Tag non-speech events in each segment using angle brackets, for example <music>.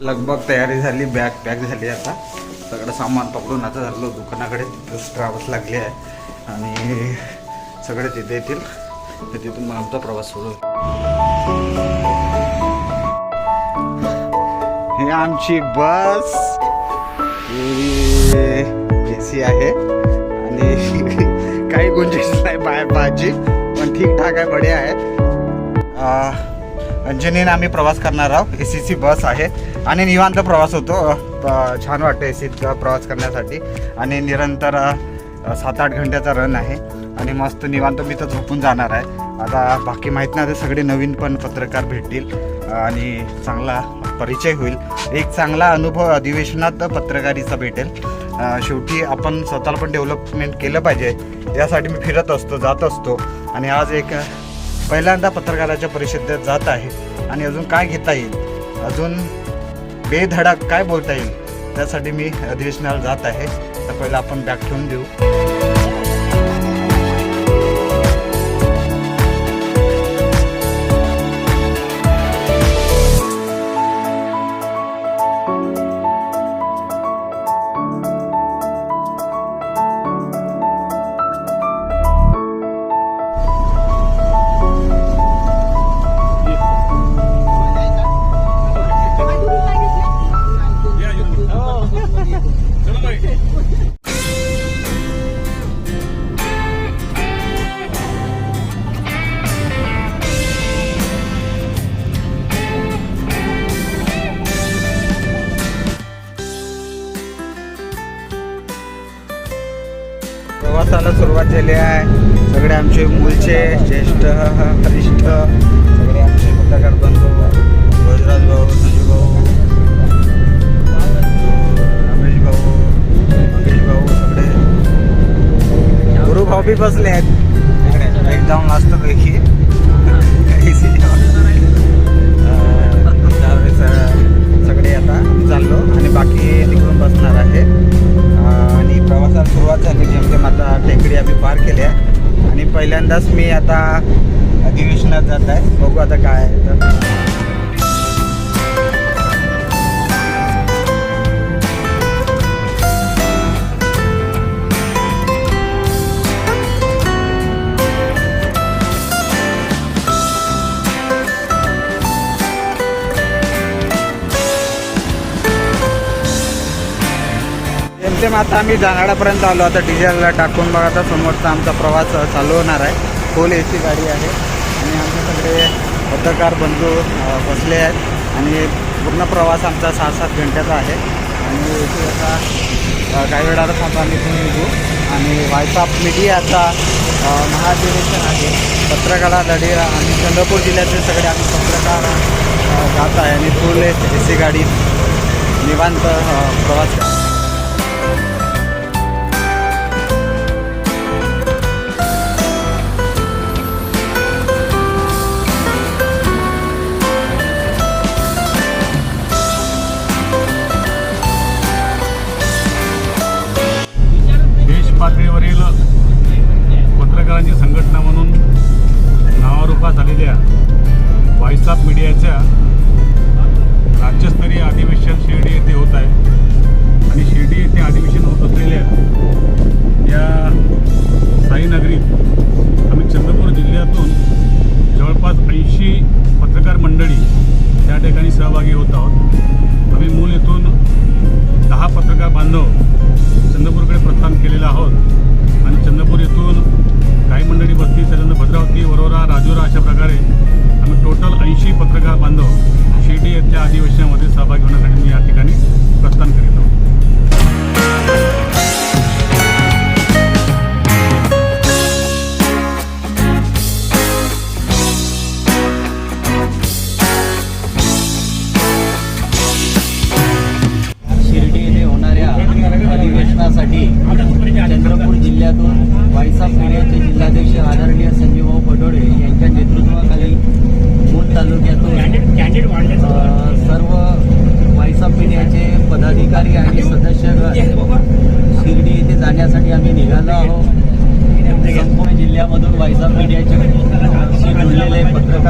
लगभग तयारी झाली बॅग पॅक झाली आता. सगळं सामान पकडून आता झालो दुकानाकडे. तिथंच ट्रॅव्हल्स लागली आहे. आणि सगळे तिथे येतील. तर तिथून मग आमचा प्रवास सुरू हे ही आमची बस ए सी आहे. आणि <laughs> काही गुंजेस नाही बाहेर भाजी. पण ठीकठाक आहे बढिया आहे. आ, अंजनीने आम्ही प्रवास करणार आहोत. ए सी सी बस आहे. आणि निवांत प्रवास होतो. प- छान वाटतं ए सीचा प्रवास करण्यासाठी. आणि निरंतर सात आठ घंट्याचा रन आहे. आणि मस्त निवांत मी तर झोपून जाणार आहे. आता बाकी माहीत नाही सगळे नवीन पण पत्रकार भेटतील. आणि चांगला परिचय होईल. एक चांगला अनुभव अधिवेशनात पत्रकारीचा भेटेल. शेवटी आपण स्वतःला पण डेव्हलपमेंट केलं पाहिजे. यासाठी मी फिरत असतो जात असतो. आणि आज एक पहिल्यांदा पत्रकाराच्या परिषदेत जात आहे. आणि अजून काय घेता येईल? अजून बेधडक काय बोलता येईल? त्यासाठी मी अधिवेशनाला जात आहे. तर पहिलं आपण बॅग ठेवून देऊ. झाली आहे. सगळे आमचे मूलचे ज्येष्ठ वरिष्ठ सगळे आमचे पत्रकार बंधू रोजराज भाऊ संजू भाऊ रमेश भाऊ मंगेश भाऊ सगळे. गुरु भाऊ बी बसले आहेत. एकदम मस्त पहिल्यांदाच मी आता अधिवेशनात जात आहे बघू आता काय आहे तर. जेमतेम आता आम्ही जानाडापर्यंत आलो. आता डिझेलला टाकून बघा आता समोरचा आमचा प्रवास चालू होणार आहे. फुल ए सी गाडी आहे. आणि आमचे सगळे पत्रकार बंधू बसले आहेत. आणि पूर्ण प्रवास आमचा सहा सात घंट्याचा आहे. आणि इथे आता काही वेळात आता आम्ही इथून निघू. आणि वायसाप मीडियाचा महाधिवेशन आहे. पत्रकारा दडेरा आणि चंद्रपूर जिल्ह्यातील सगळे आम्ही पत्रकार जात आहे. आणि फुल ए सी गाडी निवांत प्रवास संघटना म्हणून नावारूपास आलेल्या व्हॉइस ऑफ मीडियाच्या राज्यस्तरीय अधिवेशन शिर्डी येथे होत आहे. आणि शिर्डी येथे अधिवेशन होत असलेल्या या साईनगरीत आम्ही चंद्रपूर जिल्ह्यातून जवळपास ऐंशी पत्रकार मंडळी त्या ठिकाणी सहभागी होत आहोत. आम्ही मूल येथून दहा पत्रकार बांधव काही मंडळी बसतील त्याच्यानंतर भद्रावती वरोरा राजुरा अशा प्रकारे आम्ही टोटल ऐंशी पत्रकार बांधव शिर्डी येथल्या अधिवेशनामध्ये सहभागी होण्यासाठी मी या ठिकाणी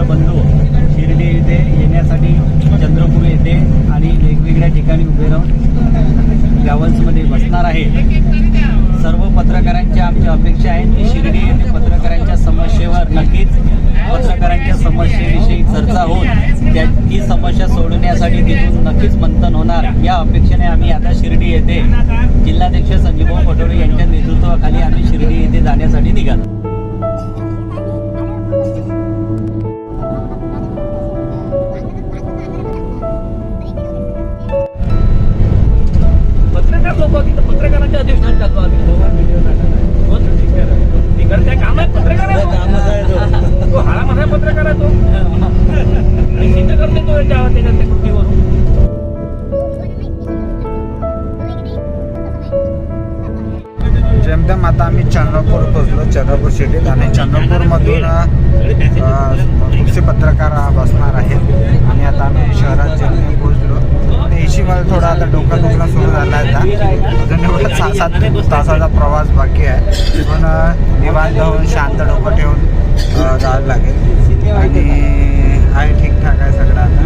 पत्रकार बंधू. शिर्डी येथे येण्यासाठी चंद्रपूर येथे आणि वेगवेगळ्या ठिकाणी उभे राहून ट्रॅव्हल्समध्ये बसणार आहे. सर्व पत्रकारांच्या आमच्या अपेक्षा आहेत की शिर्डी येथे पत्रकारांच्या समस्येवर नक्कीच पत्रकारांच्या समस्येविषयी चर्चा होऊन त्या ती समस्या सोडवण्यासाठी तिथून नक्कीच मंथन होणार. या अपेक्षेने आम्ही आता शिर्डी येथे जिल्हाध्यक्ष संजीवभाऊ पटोळे यांच्या नेतृत्वाखाली आम्ही शिर्डी येथे जाण्यासाठी निघालो. चंद्रपूर आणि चंद्रपूरमधून खूपसे पत्रकार बसणार आहेत. आणि आता आम्ही शहरात जेमतेम पोहोचलो. आणि एशी मला थोडा आता डोकं दुखणं सुरू झाला आहे आता. अजून एवढा सहा सात तासाचा प्रवास बाकी आहे. पण निवांत होऊन शांत डोकं ठेवून जावं लागेल. आणि आहे ठीकठाक आहे सगळं आता.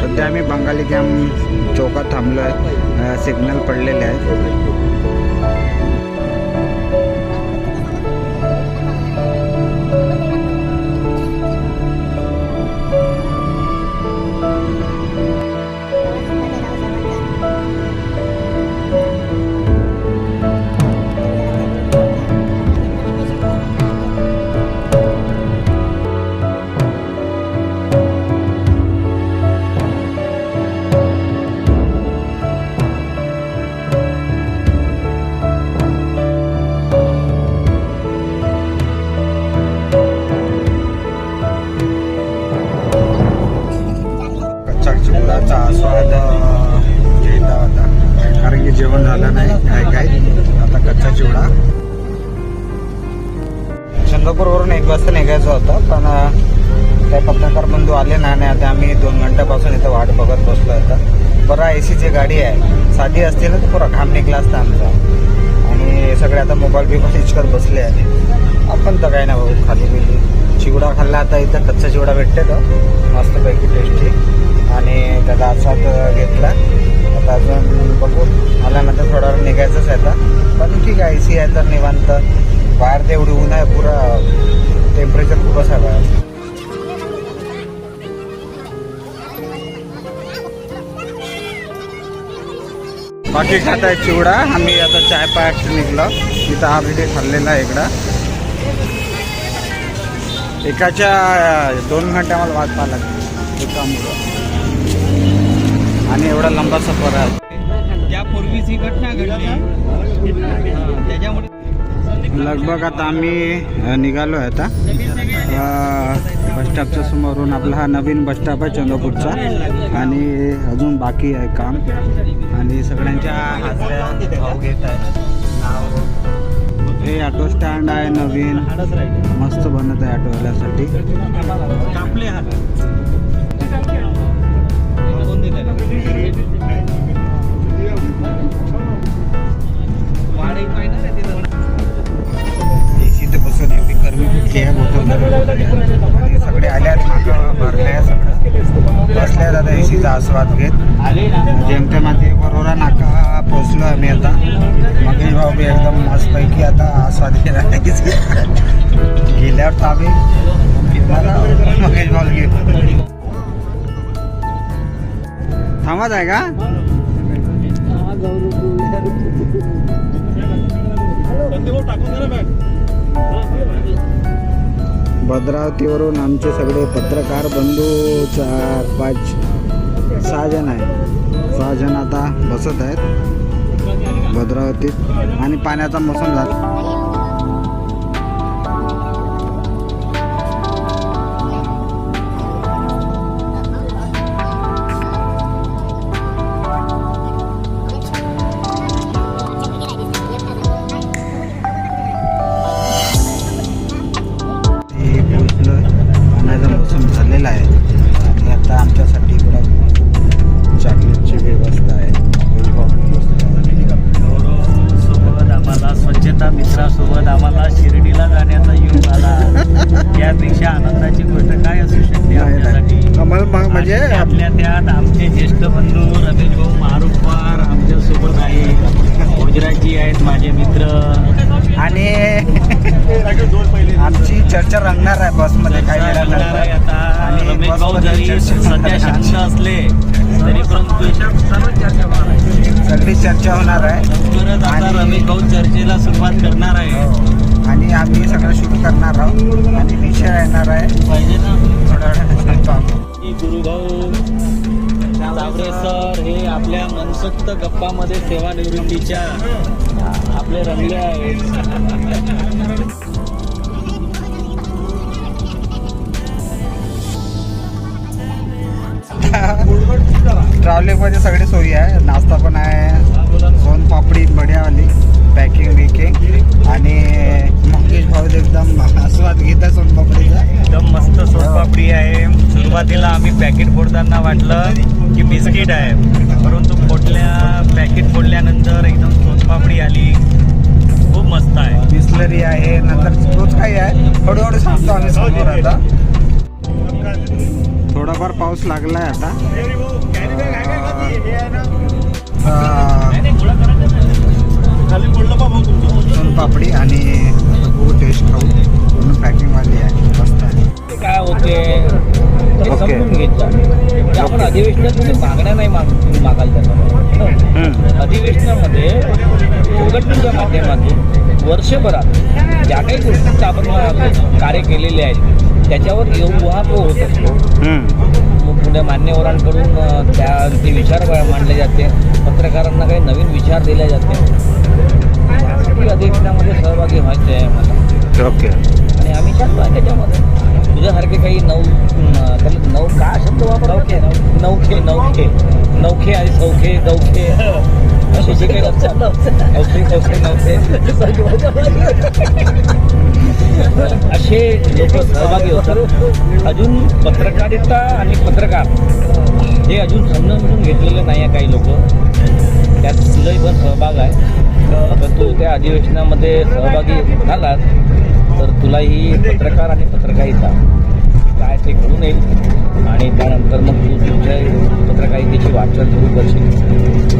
सध्या आम्ही बंगाली कॅम्प चौकात थांबलो आहे सिग्नल पडलेले आहेत. वाजता निघायचं होतं पण त्या काही पत्रकार बंधू आले नाही आता आम्ही दोन घंट्यापासून इथं वाट बघत बसलो आता बरं ए सीची गाडी आहे. साधी असते ना तर पुरा घाम निघला असता आमचा. आणि सगळे आता मोबाईल बिबाईल इचकत बसले आहे आपण तर काय नाही भाऊ खाली बिली चिवडा खाल्ला आता इथं कच्चा चिवडा भेटते तर मस्तपैकी टेस्टी आणि त्याचा आसात घेतला. आता अजून बघू. आल्यानंतर थोडा वेळ निघायचंच आहे आता. पण ठीक आहे ए सी आहे तर निवांत. बाहेर ते बाकी खात आहे चिवडा. आम्ही आता चाय पायात निघलो. तिथं ऑलरेडी खाल्लेला आहे इकडं. एकाच्या दोन घंटे आम्हाला वाट पाहा लागते एकामुळं. आणि एवढा लंबा सफर आहे. त्यापूर्वीच ही घटना घडली. त्याच्यामुळे लगभग आता आम्ही निघालो आहे आता. स्टॉपच्या समोरून आपला हा नवीन बस स्टॉप आहे चंद्रपूरचा. आणि अजून बाकी आहे काम. आणि सगळ्यांच्या घेत आहे. हे ऑटो स्टँड आहे नवीन. मस्त बनत आहे ऑटोवाल्यासाठी कापले हात. एसी ते बसून एवढी गरमी कुठली आहे आणि सगळे आले आहेत मागं भरले आहे सगळं. बसले आहेत आता एसीचा आस्वाद घेत. जेमतेम आता बरोरा नाका पोचलो आम्ही आता. मगेश भाऊ बी एकदम मस्तपैकी आता आस्वाद घेणार गेल्यावर तर आम्ही. मगेश भाऊ घे थांबत आहे का? भद्रावतीवरून आमचे सगळे पत्रकार बंधू चार पाच सहा जण आहेत. सहा जण आता बसत आहेत. भद्रावतीत. आणि पाण्याचा मोसम झाला. यापेक्षा आनंदाची गोष्ट काय असू शकते आपल्यासाठी? म्हणजे आपल्या त्यात आमचे ज्येष्ठ बंधू रमेश भाऊ मारुपार आमच्यासोबत आहे. गुजराती आहेत माझे मित्र. आणि आमची चर्चा रंगणार आहे बसमध्ये काही रंगणार आहे आता. रमेश भाऊ जरी सध्या शांत असले तरी परंतु सर्व चर्चा सगळी चर्चा होणार आहे. परत आता रमेश भाऊ चर्चेला सुरुवात करणार आहे. हो. आणि आम्ही सगळं शूट करणार आहोत. आणि येणार आहे. पाहिजे ना. थोड्या वेळाने पाहू. की गुरुभाऊ चावडे सर हे आपल्या मनसोक्त गप्पामध्ये सेवानिवृत्तीच्या आपले रंगले आहेत. ट्रॅव्हलिंगमध्ये सगळी सोयी आहे. नाश्ता पण आहे. सोन पापडी बढियावाली पॅकिंग बिकिंग आणि मंगेश भाऊ एकदम सुरुवातीला आम्ही पॅकेट फोडताना वाटलं की बिस्किट आहे. परंतु फोडल्या पॅकेट फोडल्यानंतर एकदम सोनपापडी आली. खूप मस्त आहे. बिस्लरी आहे नंतर तोच काही आहे. हळूहळू सांगतो आम्ही समोर आता. थोडाफार पाऊस लागलाय आता. सोन पापडी आणि बघू टेस्ट खाऊ. पूर्ण पॅकिंग वाली आहे. मस्त आहे. काय होते? ओके. समजून घेत जा ते आपण अधिवेशनात तुम्ही मागण्या नाही माग तुम्ही मागाल त्याचा. अधिवेशनामध्ये संघटनेच्या माध्यमातून वर्षभरात ज्या काही गोष्टींचं आपण कार्य केलेले आहेत त्याच्यावर उहापोह होत असतो. पुढे मान्यवरांकडून ते विचार मांडले जाते पत्रकारांना काही नवीन विचार दिले जाते. अधिवेशनामध्ये सहभागी व्हायचे आहे मला ओके. आणि आम्ही शांत आहे त्याच्यामध्ये. तुझ्यासारखे काही नऊ त्याला नऊ का शब्द वापरते नौखे नौखे नौखे आणि सौखे गौखे <laughs> असे जे काही लोक सहभागी होतात. अजून पत्रकारिता आणि पत्रकार हे अजून समजून घेतलेलं नाही आहे काही लोक. त्यात तुलाही पण सहभाग आहे. परंतु तू त्या अधिवेशनामध्ये सहभागी झालास तर तुलाही पत्रकार आणि पत्रकारिता काय ते कळून येईल. आणि त्यानंतर मग तू तुझ्या पत्रकारितेची वाटचाल सुरू करशील.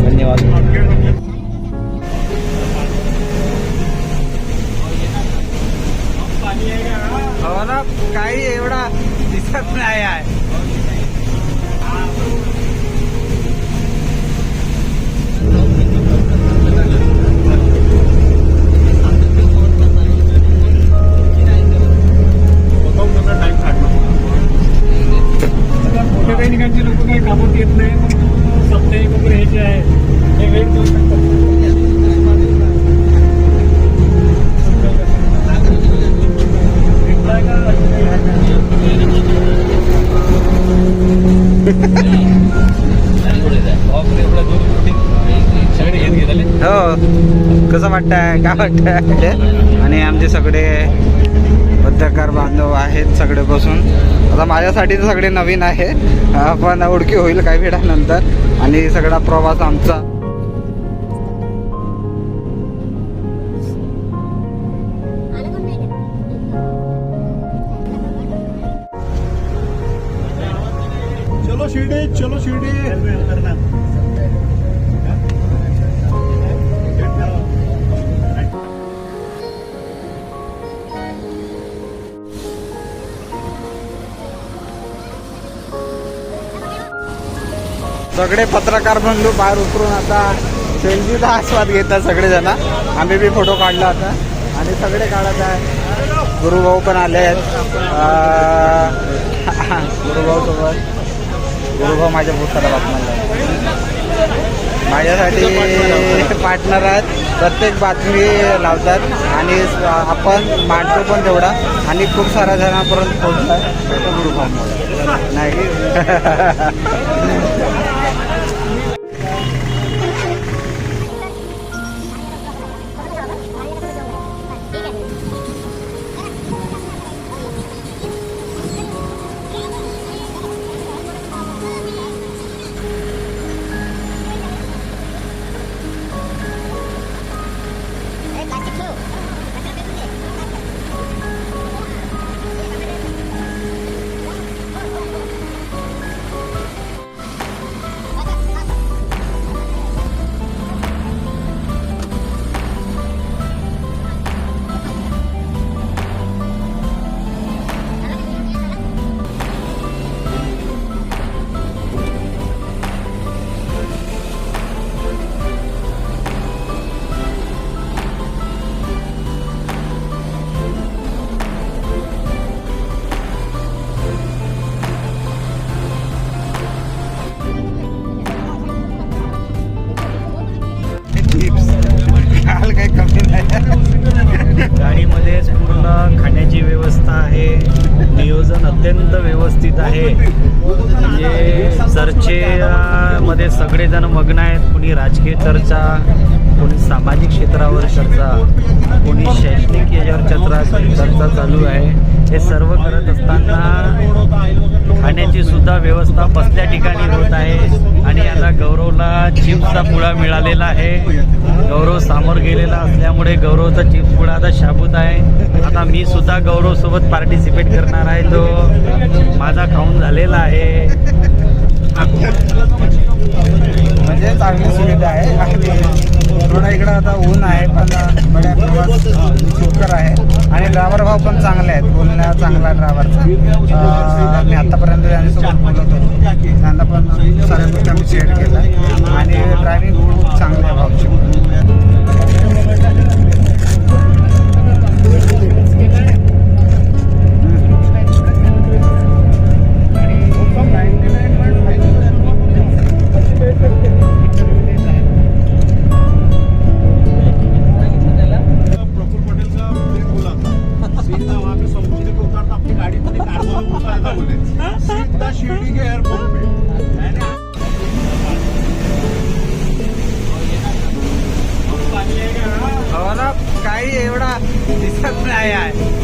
वाटतंय काय वाटतंय आणि आमचे सगळे पत्रकार बांधव आहेत सगळे बसून आता माझ्यासाठी तर सगळे नवीन आहे पण ओळखी होईल काही वेळानंतर. आणि सगळा प्रवास आमचा. चलो शिर्डी चलो शिर्डी. सगळे पत्रकार बंधू बाहेर उतरून आता सेल्फीचा आस्वाद घेतात सगळेजण. आम्ही बी फोटो काढला आता. आणि सगळे काढत आहे. गुरुभाऊ पण आले आहेत. गुरुभाऊ सोबत गुरुभाऊ माझ्या पुस्तकाला बातम्या माझ्यासाठी पार्टनर आहेत. प्रत्येक बातमी लावतात. आणि आपण मांडतो पण तेवढा. आणि खूप साऱ्या जणांपर्यंत पोहोचतात गुरुभाऊ नाही <laughs> सगळेजण मग्न आहेत. कुणी राजकीय चर्चा कोणी सामाजिक क्षेत्रावर चर्चा कोणी शैक्षणिक याच्यावर चर्चा चर्चा चालू आहे. हे सर्व करत असताना खाण्याची सुद्धा व्यवस्था बसल्या ठिकाणी होत आहे आणि आता गौरवला चिप्सचा पुडा मिळालेला आहे. गौरव सामोर गेलेला असल्यामुळे गौरवचा चिप्स पुळा आता शाबूत आहे. आता मी सुद्धा गौरवसोबत पार्टिसिपेट करणार आहे. तो माझा खाऊन झालेला आहे. म्हणजे चांगली सुविधा आहे. आणि थोडा इकडं आता ऊन आहे पण बऱ्या प्रमाणात सुकर आहे. आणि ड्रायव्हर भाव पण चांगले आहेत. बोलण्या चांगला ड्रायव्हरचा मी आतापर्यंत त्यांच्यासोबत बोलत होतो. त्यांना पण साऱ्या गोष्टी आम्ही शेअर केल्या. आणि ड्रायव्हिंग खूप चांगली आहे भावची आपली गाडी मध्ये कार्बन उतरायला बोले सीधा शिर्डी के एअरपोर्ट काही एवढा दिसत नाही आहे.